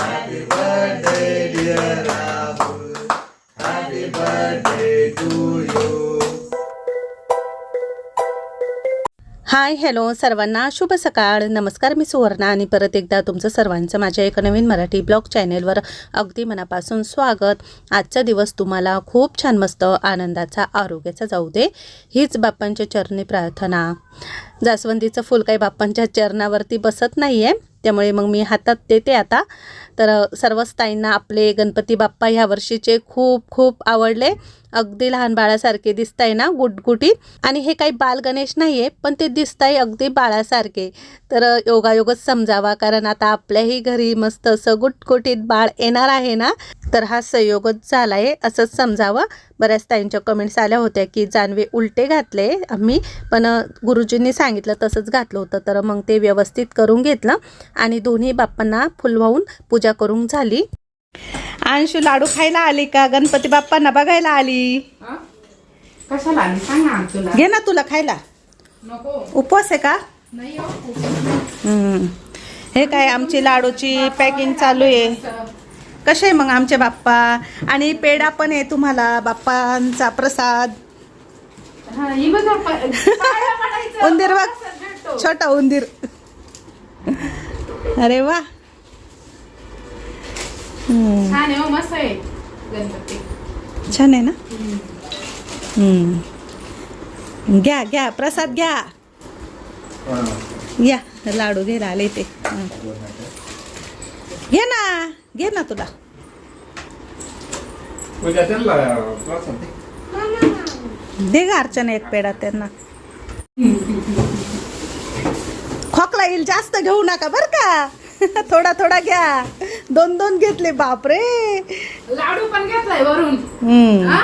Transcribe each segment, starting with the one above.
Happy birthday, dear Rahul. Happy birthday to you. Hi hello सर्वांना. शुभ सकाळ. नमस्कार मी सुवर्णा आणि परत एकदा तुमचं सर्वांचं माझ्या एका नवीन मराठी ब्लॉग चॅनेलवर अगदी मनापासून स्वागत. आजचा दिवस तुम्हाला खूप छान मस्त आनंदाचा आरोग्याचा जाऊ दे हीच बाप्पांच्या चरणी प्रार्थना. जास्वंदीचं फूल काही बाप्पांच्या चरणावरती बसत नाही आहे त्यामुळे मग मी हातात देते आता. तर सर्वच ताईंना आपले गणपती बाप्पा ह्या वर्षीचे खूप खूप आवडले. अगदी लहान बाळासारखे दिसताय ना गुटगुटी. आणि हे काही बाल गणेश नाही आहे पण ते दिसताय अगदी बाळासारखे. तर योगायोगच समजावा कारण आता आपल्याही घरी मस्त असं गुटगुटीत बाळ येणार आहे ना तर हा संयोगच झाला आहे असंच समजावं. बऱ्याच ताईंच्या कमेंट्स आल्या होत्या की जानवे उलटे घातले आम्ही पण गुरुजींनी सांगितलं तसंच घातलं होतं. तर मग ते व्यवस्थित करून घेतलं आणि दोन्ही बाप्पांना फुलवाहून पूजा पूजा करून झाली. अंशू लाडू खायला आली का? गणपती बाप्पांना बघायला आली. हा? कशाला आली? सांग ना तुला घे ना तुला खायला. नको. उपवास आहे का? नाही हो. हम्म. हे काय आमची लाडूची पॅकिंग चालू आहे. कसे आहे मग आमचे बाप्पा? आणि पेढा पण आहे तुम्हाला बाप्पांचा प्रसाद. हा, ही बघा, प- पाया पडायचं. उंदीर बघ. छोटा उंदीर. अरे वा. छान आहे हो मस्त आहे. गणपती. छान आहे ना? हम्म. घ्या घ्या प्रसाद घ्या. या लाडू घ्यायला आले ते. हं. घे ना घे ना तुला. उद्या त्यांना प्रसाद दे. दे ग अर्चना एक पेढा त्यांना. खोकला येईल जास्त घेऊ नका बर का. थोडा थोडा घ्या. दोन दोन घेतले बापरे. लाडू पण घेतलाय वरून. हम्म.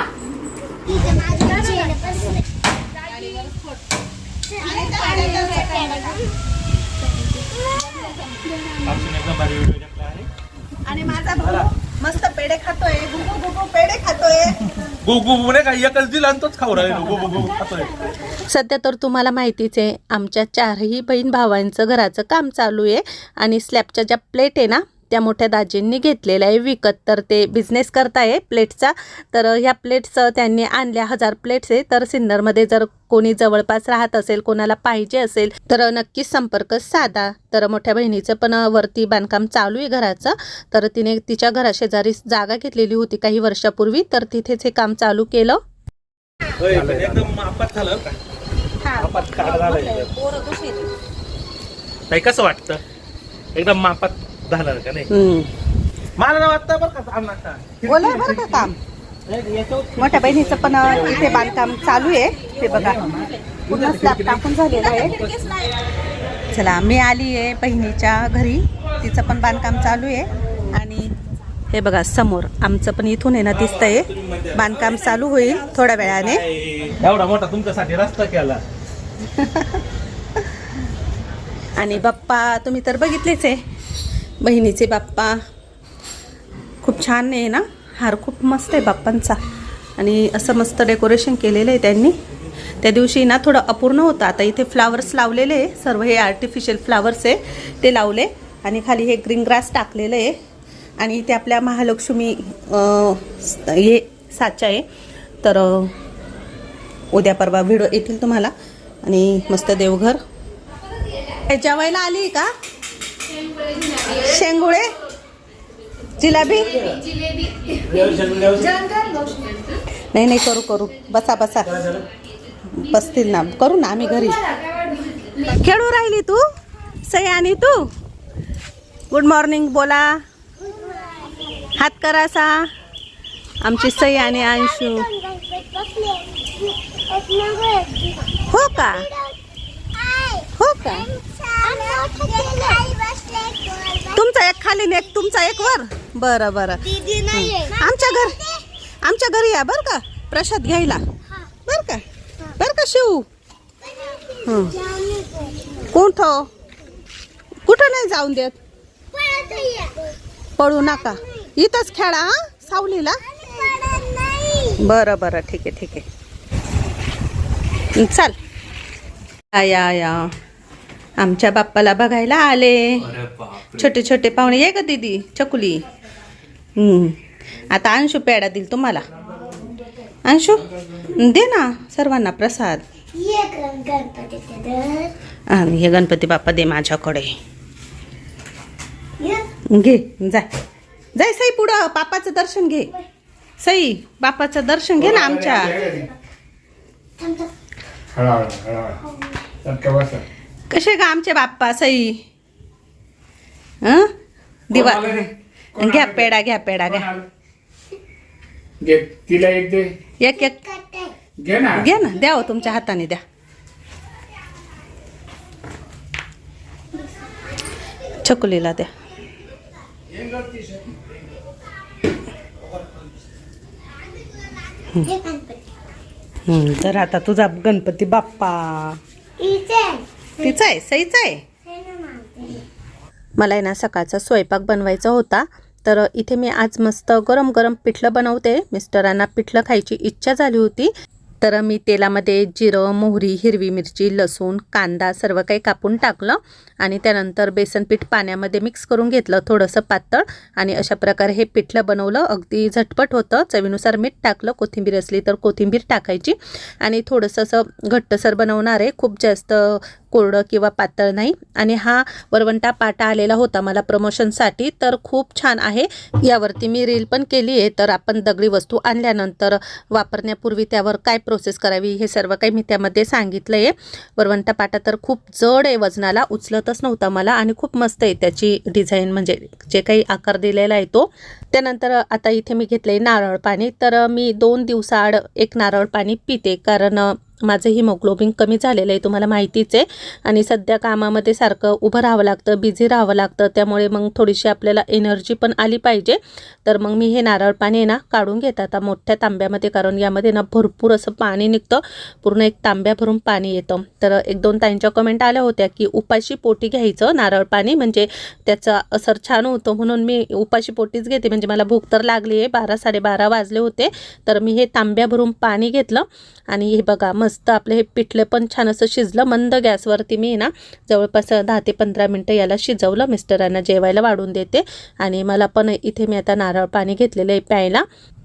आणि माझा भाऊ मस्त पेढे खातोय गुगू गुगू पेढे खातोय. गु गु नाही का? एकच दिला आणि तोच खाऊ राहिलो. गु गु गु खातोय. सध्या तर तुम्हाला माहितीच आहे आमच्या चारही बहीण भावांचं घराचं काम चालू आहे आणि स्लॅबच्या ज्या प्लेट आहे ना त्या मोठ्या दाजींनी घेतलेल्या आहे विकत. तर ते बिझनेस करताय प्लेटचा. तर ह्या प्लेट्स त्यांनी आणल्या. हजार प्लेट्स आहे. तर सिन्नरमध्ये जर कोणी जवळपास राहत असेल कोणाला पाहिजे असेल तर नक्कीच संपर्क साधा. तर मोठ्या बहिणीचं पण वरती बांधकाम चालू आहे घराचं. तर तिने तिच्या घराशेजारी जागा घेतलेली होती काही वर्षापूर्वी. तर तिथेच हे काम चालू केलं. एकदम कसं वाटतं? एकदम मापात. झालं का नाही? मला ना वाटतं बरं का बोला बरं का काम. मोठ्या बहिणीचं पण अ, इथे बांधकाम चालू आहे. ते बघा. पूर्ण स्लॅब टाकून झालेलं आहे. चला मी आली आहे बहिणीच्या घरी. तिचं पण बांधकाम चालू आहे. आणि हे बघा समोर आमचं पण इथून आहे ना दिसतंय. बांधकाम चालू होईल थोड्या वेळाने. एवढा मोठा तुमच्यासाठी रस्ता केला. आणि बाप्पा तुम्ही तर बघितलेच आहे. बहिणीचे बाप्पा. खूप छान आहे ना? हार खूप मस्त आहे बाप्पांचा. आणि असं मस्त डेकोरेशन केलेलं आहे त्यांनी. त्या दिवशी ना थोडं अपूर्ण होतं. आता इथे फ्लावर्स लावलेले आहे. सर्व हे आर्टिफिशियल फ्लावर्स आहे. ते लावले. आणि खाली हे ग्रीन ग्रास टाकलेलं आहे. आणि इथे आपल्या महालक्ष्मी हे साचा आहे. तर उद्या परवा व्हिडिओ येतील तुम्हाला. आणि मस्त देवघर. जेवायला आली का? शेंगुळे? जिलाबी? नाही नाही करू करू. बसा बसा. बसतील ना. करू ना आम्ही घरी. खेळू राहिली तू? सई आणि तू? गुड मॉर्निंग बोला. हात करासा आमची सई आणि अंशू. हो का? हो का? तुमचा एक खाली एक तुमचा एक वर? बरं बरं. आमच्या घर आमच्या घरी या बरं का? प्रसाद घ्यायला. बरं का? बरं का शिव. कुठं कुठं नाही जाऊन देत? पळू नका. इथंच खेळा हं? सावलीला. बरं बरं. ठीक आहे ठीक आहे. चल. या या. आमच्या बाप्पाला बघायला आले. छोटे छोटे पाहुणे ये का दीदी चकुली. हम्म. आता अंशू पेढा देईल तुम्हाला. अंशू दे ना सर्वांना प्रसाद. आणि हे गणपती बाप्पा दे माझ्याकडे. घे जाय जाय सई पुढं बापाचं दर्शन घे. सई बापाचं दर्शन घे ना आमच्या. कसे का आमचे बाप्पा सई? हं? दिवा घ्या? पेढा घ्या कोण घ्या. तिला एक दे. एक एक. घे ना. घ्या ना द्या हो तुमच्या हाताने द्या. छकुलीला द्या. हम्म, तर आता तुझा गणपती बाप्पा. तिचं आहे सईचा आहे. मला आहे ना सकाळचा स्वयंपाक बनवायचा होता. तर इथे मी आज मस्त गरम गरम पिठलं बनवते. मिस्टरांना पिठलं खायची इच्छा झाली होती. तर मी तेलामध्ये जिरं मोहरी हिरवी मिरची लसूण कांदा सर्व काही कापून टाकलं आणि त्यानंतर बेसनपीठ पाण्यामध्ये मिक्स करून घेतलं थोडंसं पातळ. आणि अशा प्रकारे हे पिठलं बनवलं. अगदी झटपट होतं. चवीनुसार मीठ टाकलं. कोथिंबीर असली तर कोथिंबीर टाकायची. आणि थोडंसं असं घट्टसर बनवणार आहे. खूप जास्त कोरडं किंवा पातळ नाही. आणि हा वरवंटा पाटा आलेला होता मला प्रमोशनसाठी तर खूप छान आहे. यावरती मी रील पण केली आहे. तर आपण दगडी वस्तू आणल्यानंतर वापरण्यापूर्वी त्यावर काय प्रोसेस करावी हे सर्व काही मी त्यामध्ये सांगितलं आहे वरवंटा पाटा तर खूप जड आहे वजनाला उचलतच नव्हता मला आणि खूप मस्त आहे त्याची डिझाईन म्हणजे जे काही आकार दिलेला आहे तो. त्यानंतर आता इथे मी घेतले नारळ पाणी. तर मी दोन दिवसाआड एक नारळ पाणी पिते. कारण माझं हिमोग्लोबिन कमी झालेलं आहे तुम्हाला माहितीच आहे. आणि सध्या कामामध्ये सारखं उभं राहावं लागतं बिझी राहावं लागतं. त्यामुळे मग थोडीशी आपल्याला एनर्जी पण आली पाहिजे. तर मग मी हे नारळ पाणी आहे ना काढून घेत आता मोठ्या तांब्यामध्ये. कारण यामध्ये ना भरपूर असं पाणी निघतं. पूर्ण एक तांब्या भरून पाणी येतं. तर एक दोन ताईंच्या कमेंट आल्या होत्या की उपाशी पोटी घ्यायचं नारळ पाणी. म्हणजे त्याचा असर छान होतो. म्हणून मी उपाशी पोटीच घेते. म्हणजे मला भूक तर लागली आहे बारा साडेबारा वाजले होते. तर मी हे तांब्या भरून पाणी घेतलं. आणि हे बघा मस्त आपलं हे पिठलं पण छान असं शिजलं मंद गॅसवरती मी ना जवळपास दहा ते पंधरा मिनटं याला शिजवलं. मिस्टरांना जेवायला वाढून देते आणि मला पण इथे मी आता नारळ पाणी घेतलेलं आहे प्यायला.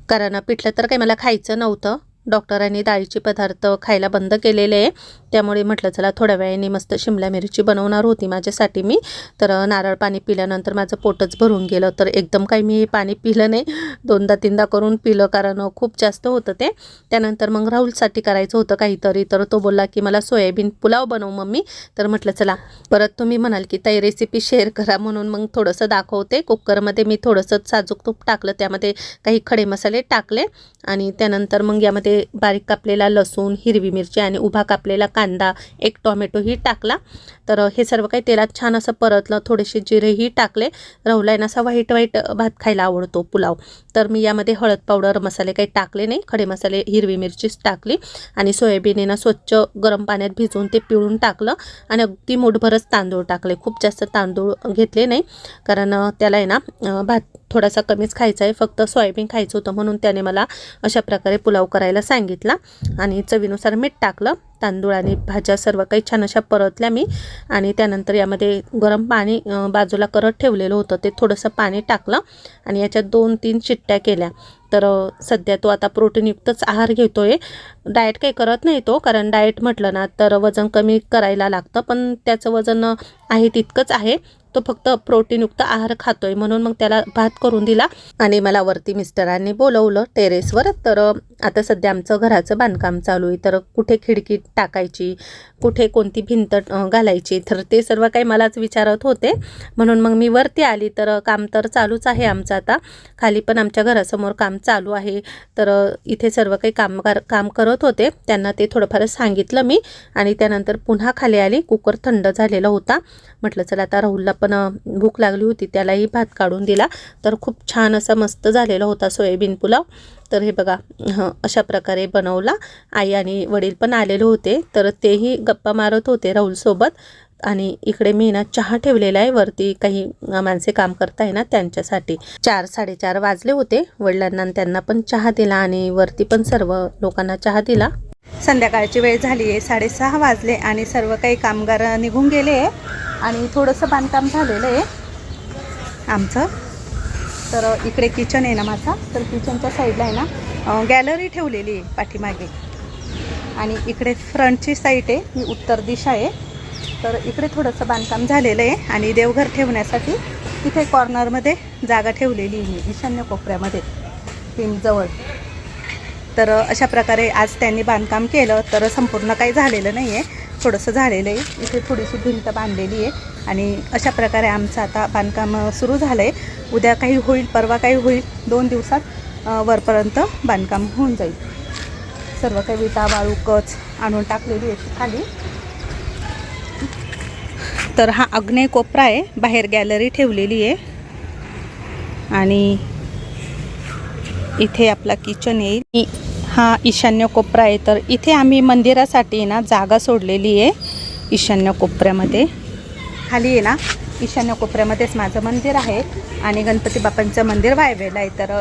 कारण पिठलं तर काही मला खायचं नव्हतं. डॉक्टरांनी डाळीचे पदार्थ खायला बंद केलेले आहे. त्यामुळे म्हटलं चला थोड्या वेळाने मस्त शिमला मिरची बनवणार होती माझ्यासाठी मी. तर नारळ पाणी पिल्यानंतर माझं पोटच भरून गेलं. तर एकदम काही मी पाणी पिलं नाही. दोनदा तीनदा करून पिलं कारण खूप जास्त होतं ते. त्यानंतर मग राहुलसाठी करायचं होतं काहीतरी. तर तो बोलला की मला सोयाबीन पुलाव बनव मम्मी. तर म्हटलं चला परत तुम्ही म्हणाल की ताई रेसिपी शेअर करा म्हणून मग थोडंसं दाखवते. कुकरमध्ये मी थोडंसं साजूक तूप टाकलं. त्यामध्ये काही खडे मसाले टाकले आणि त्यानंतर मग यामध्ये बारीक कापलेला लसूण हिरवी मिरची आणि उभा कापलेला कांदा एक टॉमॅटोही टाकला. तर हे सर्व काही तेलात छान असं परतलं. थोडेसे जिरेही टाकले. राहुला ना असा व्हाईट व्हाईट भात खायला आवडतो पुलाव. तर मी यामध्ये हळद पावडर मसाले काही टाकले नाही. खडे मसाले हिरवी मिरचीच टाकली. आणि सोयाबीन ना स्वच्छ गरम पाण्यात भिजवून ते पिळून टाकलं. आणि अगदी मोठभरच तांदूळ टाकले. खूप जास्त तांदूळ घेतले नाही. कारण त्याला आहे ना भात थोडासा कमीच खायचा आहे. फक्त सोयाबीन खायचं होतं म्हणून त्याने मला अशा प्रकारे पुलाव करायला सांगितला आणि चवीनुसार मीठ टाकलं. तांदूळ आणि भाज्या सर्व काही छान अशा परतल्या मी. आणि त्यानंतर यामध्ये गरम पाणी बाजूला करत ठेवलेलं होतं. ते थोडंसं पाणी टाकलं आणि याच्यात दोन तीन चिट्ट्या केल्या. तर सध्या तो आता प्रोटीनयुक्तच आहार घेतो आहे डाएट काही करत नाही तो कारण डाएट म्हटलं ना तर वजन कमी करायला लागतं. पण त्याचं वजन आहे तितकंच आहे. तो फक्त प्रोटीनयुक्त आहार खातोय म्हणून मग त्याला भात करून दिला. आणि मला वरती मिस्टरांनी बोलवलं टेरेसवर तर आता सध्या आमचं घराचं बांधकाम चालू आहे. तर कुठे खिडकी टाकायची कुठे कोणती भिंत घालायची तर ते सर्व काही मलाच विचारत होते. म्हणून मग मी वरती आली तर काम तर चालूच आहे आमचं आता. खाली पण आमच्या घरासमोर काम चालू आहे. तर इथे सर्व काही कामगार काम करत होते. त्यांना ते थोडंफार सांगितलं मी. आणि त्यानंतर पुन्हा खाली आली. कुकर थंड झालेला होता. म्हटलं चला आता राहुलला पण भूक लागली होती त्यालाही भात काढून दिला. तर खूप छान असा मस्त झालेला होता सोयाबीन पुलाव. तर हे बघा अशा प्रकारे बनवला. आई आणि वडील पण आलेले होते. तर तेही गप्पा मारत होते राहुलसोबत आणि इकडे मी ना चहा ठेवलेला आहे. वरती काही माणसे काम करताय ना त्यांच्यासाठी. चार साडेचार वाजले होते वडिलांना आणि त्यांना पण चहा दिला आणि वरती पण सर्व लोकांना चहा दिला. संध्याकाळची वेळ झाली आहे साडेसहा वाजले आणि सर्व काही कामगार निघून गेले आहे आणि थोडंसं बांधकाम झालेलं आहे आमचं. तर इकडे किचन आहे ना माझा. तर किचनच्या साईडला आहे ना गॅलरी ठेवलेली आहे पाठीमागे. आणि इकडे फ्रंटची साईड आहे ही उत्तर दिशा आहे. तर इकडे थोडंसं बांधकाम झालेलं आहे आणि देवघर ठेवण्यासाठी इथे कॉर्नरमध्ये जागा ठेवलेली आहे ईशान्य कोपऱ्यामध्ये पिंजवळ तर अशा प्रकारे आज त्यांनी बांधकाम केलं तर संपूर्ण काही झालेलं नाही आहे थोडंसं झालेलं आहे. इथे थोडीशी भिंत बांधलेली आहे. आणि अशा प्रकारे आमचं आता बांधकाम सुरू झालं आहे उद्या काही होईल परवा काही होईल दोन दिवसात वरपर्यंत बांधकाम होऊन जाईल. सर्व काही विटा वाळू कच आणून टाकलेली आहे खाली. तर हा अग्नेय कोपरा आहे. बाहेर गॅलरी ठेवलेली आहे. आणि इथे आपला किचन येईल हा ईशान्य कोपरा आहे. तर इथे आम्ही मंदिरासाठी ना जागा सोडलेली आहे ईशान्य कोपऱ्यामध्ये. खाली आहे ना ईशान्य कोपऱ्यामध्येच माझं मंदिर आहे आणि गणपती बाप्पांचं मंदिर वायवेला आहे. तर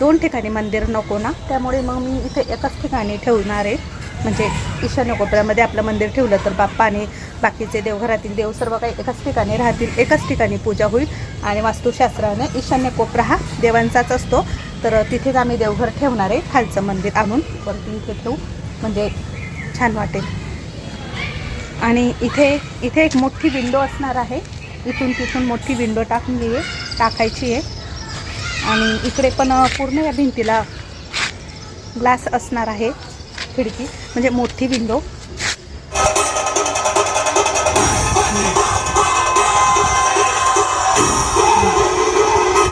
दोन ठिकाणी मंदिर नको ना त्यामुळे मग मी इथे एकाच ठिकाणी ठेवणार आहे. म्हणजे ईशान्य कोपऱ्यामध्ये आपलं मंदिर ठेवलं तर बाप्पा आणि बाकीचे देवघरातील देव सर्व काही एकाच ठिकाणी राहतील एकाच ठिकाणी पूजा होईल. आणि वास्तुशास्त्राने ईशान्य कोपरा हा देवांचाच असतो. तर तिथेच आम्ही देवघर ठेवणार आहे खालचं मंदिर आणून वरती इथे ठेवू. म्हणजे छान वाटेल. आणि इथे इथे एक मोठी विंडो असणार आहे. इथून तिथून मोठी विंडो टाकून आहे टाकायची आहे. आणि इकडे पण पूर्ण या भिंतीला ग्लास असणार आहे खिडकी. म्हणजे मोठी विंडो.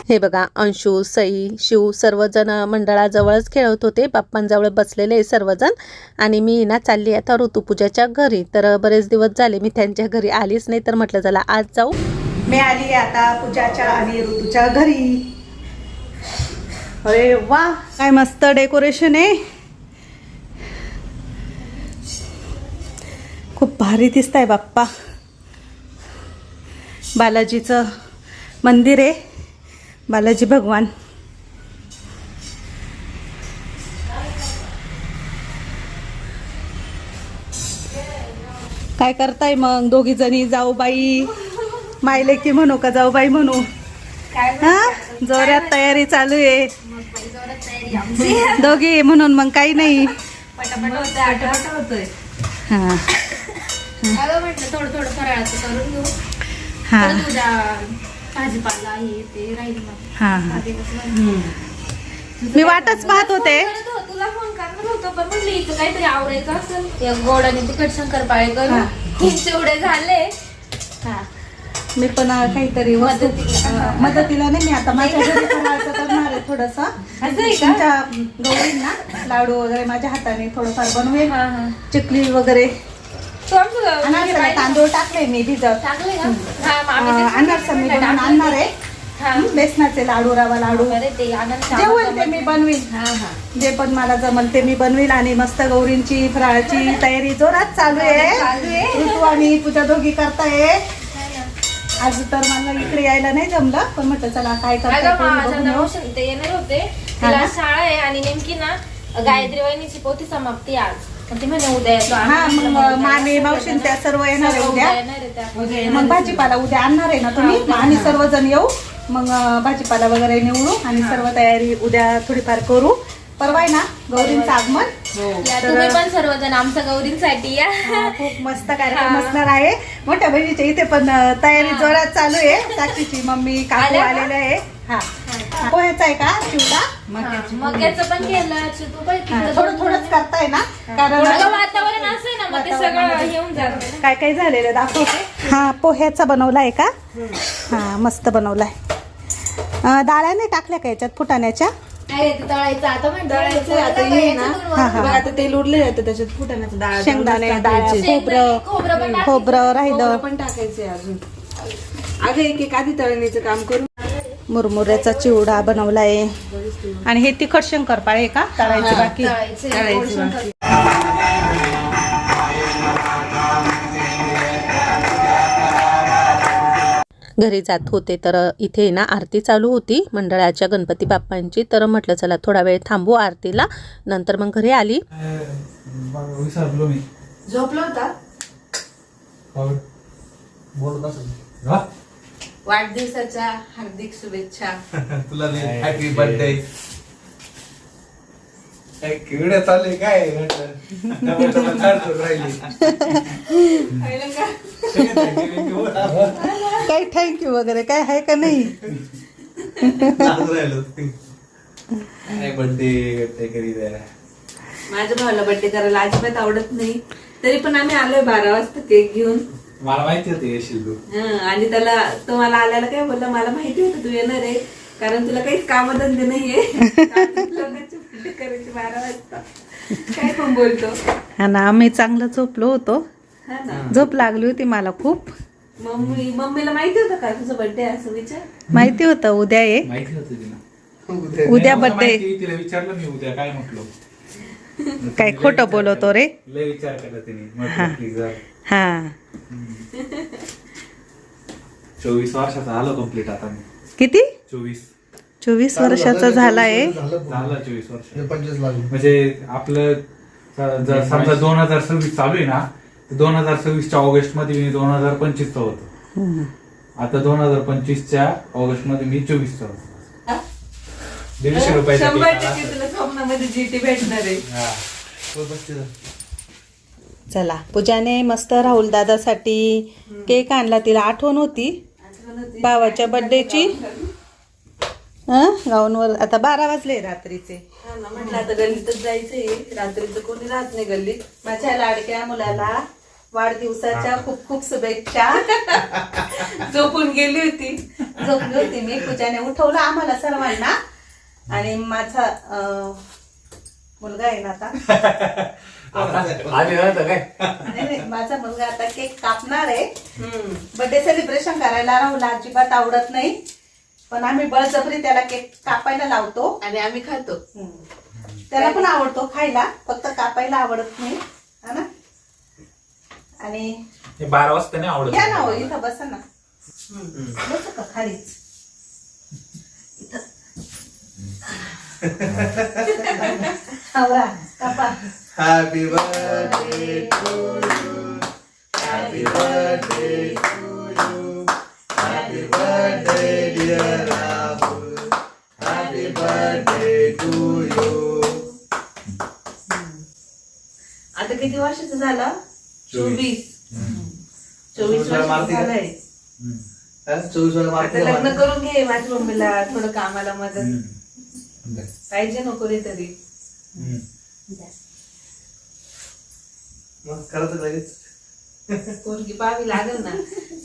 हे बघा अंशू सई शिव सर्वजण मंडळाजवळच खेळत होते. बाप्पांजवळ बसलेले सर्वजण. आणि मी ना चालली आता ऋतुपूजाच्या घरी. तर बरेच दिवस झाले मी त्यांच्या घरी आलीच नाही. तर म्हटलं चला आज जाऊ. मी आली आता पूजाच्या आणि ऋतूच्या घरी. अरे वा काय मस्त डेकोरेशन आहे. खूप भारी दिसत आहे बाप्पा. बालाजीचं मंदिर आहे. बालाजी भगवान. काय करताय मग? दोघी जणी जाऊ बाई. मायले की म्हणू का जाऊ बाई म्हणू? हा? जोरात तयारी चालू आहे. दोघी म्हणून मग काही नाही. हा. म्हटलं थोडं थोडं फराळाचं करून घेऊ. हा. परत उद्या भाजीपाला हे ते राहील मग. हा हा. दिवस मग. मी वाटच पाहत होते. तुला फोन करणार होतो पण म्हणलं इथं काहीतरी आवरायचं असेल. एक गोड आणि तिखट शंकरपाळे करू. तेवढे झाले. हा. मी पण काहीतरी वस्तू अं, मदतीला नाही मी आता माझ्या घरी करणार आहे थोडस. असं आहे का? तुमच्या गौरींना लाडू वगैरे माझ्या हाताने थोडंफार बनवेल हा, हा. चिकली वगैरे. अनारसाला म्हणजे? तांदूळ टाकले मी भिजत आहे का? हा, मग आम्ही तेच अनारसा मी बनवून आणणार आहे. हा. हं, बेसनाचे लाडू रवा लाडू. अरे ते ते मी बनवीन. हा हा. जे पण मला जमल ते मी बनवील आणि मस्त गौरींची फराळाची तयारी जोरात चालू आहे. चालू आहे. ऋतू आणि पूजा दोघी करताय. आज तर मला इकडे यायला नाही जमलं पण म्हटलं चला काय करताय अगं कोणी माझ्या बघून येऊ. नवशन ते येणार होते. हा तिला ना? शाळा आहे आणि नेमकी ना गायत्री वहिनीची पोथी समाप्ती आज. ती म्हणे उद्या येतो. हा मग मामी मावशीन त्या सर्व येणार आहे उद्या. मग भाजीपाला उद्या आणणार आहे ना तुम्ही? आम्ही सर्वजण येऊ. मग भाजीपाला वगैरे निवडू आणि सर्व तयारी उद्या थोडीफार करू. परवा आहे ना गौरींचं आगमन? या, तर- तुम्ही पण सर्वजण आमच्या गौरींसाठी या. हा, खूप मस्त कार्यक्रम हा. असणार आहे. मोठ्या बहिणीच्या इथे पण अं, तयारी जोरात चालू आहे. साक्षीची मम्मी काकू आल्या का? आलेले आहे. हा. पोह्याचा आहे का? चिवडा? हा, मग याचं पण केलं. पण हा, थोडं थोडंच करताय ना? कारण वातावरण असं आहे ना मग ते सगळं येऊन जातं काय काय झालेलं दाखवते. हा पोह्याचा बनवला आहे का? हा मस्त बनवलाय अं, डाळ्या नाही टाकल्या का याच्यात? फुटाण्याच्या? काय ते तळायचं आता म्हणतो आता ये ना हा, हा. बघ आता तेल उरले जातं त्याच्यात फुटाण्याचं डाळ शेंगदाणे टाकायचे. डाळ्या खोबरं खोबरं पण टाकायचं. खोबरं खोबरं राहिलं पण टाकायचे अजून. अगं एक एक आधी तळणीचं काम करू. मुरमुऱ्याचा चिवडा बनवलाय. आणि हे तिखट शंकरपाळे का? तळायचे बाकी. तळायचं. तळायचं घरी जात होते तर इथे ना आरती चालू होती मंडळाच्या गणपती बाप्पांची. तर म्हटलं चला थोडा वेळ थांबू आरतीला. नंतर मग घरी आली. विसरलो मी. झोपला होता? वाढदिवसाच्या हार्दिक शुभेच्छा. तुला हॅपी बर्थडे किवड्या चालले काय? डबल डबल काढतो राहिली. पाहिलं का? काही थँक्यू वगैरे? काय आहे का नाही? काय माझ्या भावाला बर्थडे करायला अजिबात आवडत नाही. तरी पण आम्ही आलोय बारा वाजता केक घेऊन. मला माहिती होते येशील तू. आणि त्याला तो मला आल्याला काय बोलला मला माहिती होतं तू येणार आहे कारण तुला काहीच कामधंदे नाहीये. बारा वाजता. काय पण बोलतो. हा ना आम्ही चांगलं झोपलो होतो. हा ना. झोप लागली होती मला खूप. मम्मी मम्मीला माहिती होतं का तुझा बर्थडे असं विचार? माहिती होतं उद्या ये. माहिती होतं तिला. उद्या नाही, मला birthday. माहिती, तिला विचारलं मी उद्या काय म्हटलो. काय खोटं बोलवतो रे. लय विचार केला तिने. हा. म्हटलं please जा. हा. चोवीस वर्षाचा आलो कंप्लीट आता मी. किती? चोवीस. चोवीस वर्षाचा झालाय झाला चोवीस वर्ष. म्हणजे आपलं समजा दोन हजार सव्वीस चालू आहे ना दोन हजार सव्वीसच्या ऑगस्टमध्ये मी दोन हजार पंचवीसचा होतो. आता दोन हजार पंचवीसच्या ऑगस्टमध्ये मी चोवीसचा होतो. दीडशे रुपयाचा आहे. हा. चला पूजाने मस्त राहुल दादासाठी केक आणला. तिला आठवण होती. भावाच्या बर्थडेची हं गाऊनवर. आता बारा वाजले रात्रीचे. हा ना म्हटलं आता गल्लीतच जायचंय. रात्रीचं कोणी राहत नाही गल्लीत. माझ्या लाडक्या मुलाला वाढदिवसाच्या खूप खूप शुभेच्छा. झोपून गेली होती. झोपली होती मी. पूजाने उठवलं आम्हाला सर्वांना. आणि माझा मुलगा आहे ना आता. आले नव्हतं काय? नाही, नाही, माझा मुलगा आता केक कापणार आहे. हम्म. बर्थडे सेलिब्रेशन करायला राहुल अजिबात आवडत नाही. पण आम्ही बळजबरी त्याला केक कापायला लावतो. आणि आम्ही खातो. त्याला पण आवडतो खायला फक्त कापायला आवडत नाही. हा ना? आणि हे बारा वाजता नाही आवडत या ना हो इथं बसा ना. बस का खालीच? इथं. आवरा कापा. Happy birthday to you happy birthday आता किती वर्षाचं झालं? चोवीस. चोवीस वर्ष? झालंय. चोवीस आता लग्न करून घे माझ्या मम्मीला थोडं कामाला मदत. पाहिजे नको रे तरी. मग करायचं लगेच. पोरगी पाहावी लागेल ना.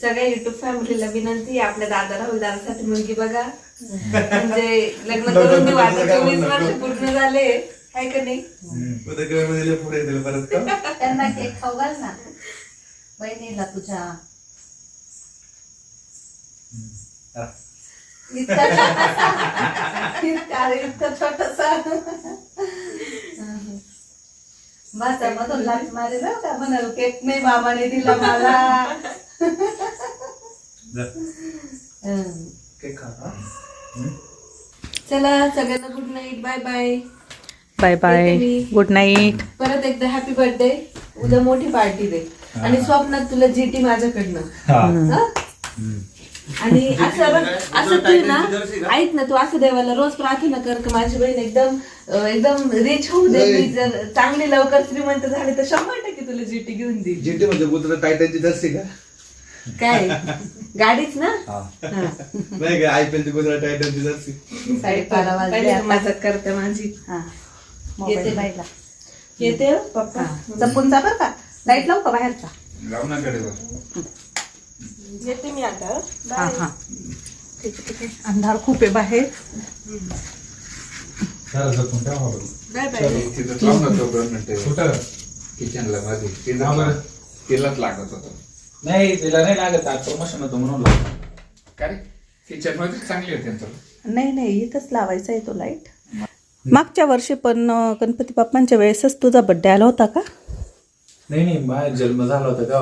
सगळ्या युट्यूब फॅमिलीला विनंती आहे आपल्या दादा राहुल दादासाठी मुलगी बघा. म्हणजे लग्न करून देऊ. आता चोवीस वर्ष पूर्ण झाले. आहे का नाही? त्यांना केक खाऊ घाल ना. बहिणीला तुझ्या. इतका इतका छोटासा. माझा मधून लाच मारे ना का म्हणाल केक नाही बाबाने दिला मला जा. हं. केक खा हा? चला सगळ्यांना good night bye bye bye bye येते मी. गुड नाईट परत एकदा हॅपी बर्थडे उद्या मोठी पार्टी दे आणि स्वप्नात तुला जीटी माझ्याकडनं हा. हं? आणि असं बघ, असं तू ना ऐक ना तू असं देवाला रोज प्रार्थना कर का माझी बहीण एकदम अं, एकदम रिच होऊ दे. मी जर चांगली लवकर श्रीमंत झाली तर शंभर टक्के तुला जीटी घेऊन देईल जीटी म्हणजे गुजरात टायटनची जर्सी का? काय? गाडीच ना? हा. हा. नाही का आयपीएलची गुजरात टायटनची जर्सी? साडेबारा वाजले पहिले आता. करते माझी. हा. येते. पाहिला येते हो, पप्पा? जपून जा बरं का. लाइट लावू का बाहेरचा? लावू ना कडेवर. येते मी आता. हं. हा हा. ठीक आहे ठीक आहे. अंधार खूप आहे बाहेर. चला, जपून ठेवा बाबा. Bye bye. तिथं थांब ना तो दोन मिनिटं. कुठं? किचनला मध्ये हा तिथं बरं. तिलाच लागत होतं. नाही तिला नाही लागत. आज प्रमोशन होतं म्हणून लागलं. का रे? किचनमध्ये चांगली होती त्यांचं नाही नाही इथंच लावायचा आहे तो लाइट मागच्या वर्षी पण अं, गणपती बाप्पांच्या वेळेसच तुझा बड्डे आला होता का? नाही नाही माझा जन्म झाला होता का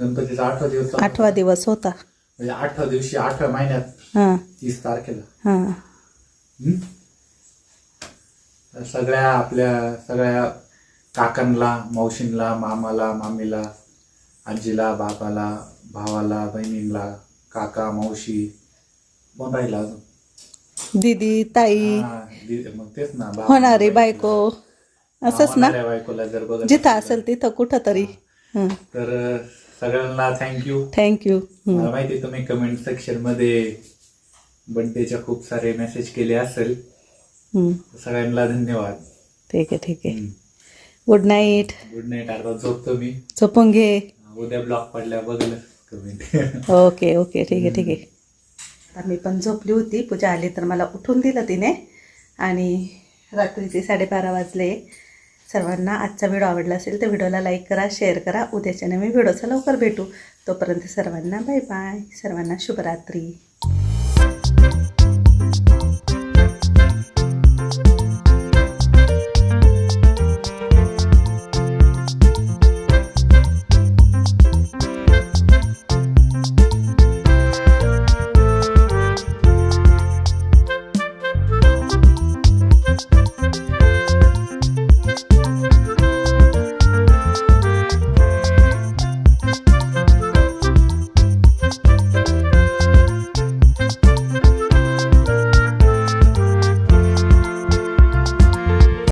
गणपतीचा आठवा दिवस. आठवा दिवस होता. म्हणजे आठव्या दिवशी आठव्या महिन्यात हां. तीस तारखेला. हां? तर सगळ्या आपल्या सगळ्या काकांना मावशींला मामाला मामीला आजीला बाबाला भावाला बहिणींला काका मावशी कोण राहिला अजून. दीदी ताई हा, दि- मग तेच ना होणारी बायको. असंच ना? होणाऱ्या बायकोला जर बघत जिथं असेल तिथं कुठं तरी हं. तर सगळ्यांना थँक्यू थँक्यू मला माहिती आहे तुम्ही कमेंट सेक्शनमध्ये बर्थडेच्या खूप सारे मेसेज केले असेल. सगळ्यांना धन्यवाद. ठीक आहे ठीक आहे. गुड नाईट गुड नाईट आता झोपतो मी. झोपून घे. उद्या ब्लॉक पडल्या बघलं कमेंट ओके ओके ठीक आहे ठीक आहे. आता मी पण झोपली होती. पूजा आली तर मला उठून दिलं तिने. आणि रात्रीचे साडेबारा वाजले. सर्वांना आजचा व्हिडिओ आवडला असेल तर व्हिडिओला लाईक करा शेअर करा. उद्याच्या नवीन व्हिडिओचा लवकर भेटू. तोपर्यंत सर्वांना बाय बाय. सर्वांना शुभरात्री.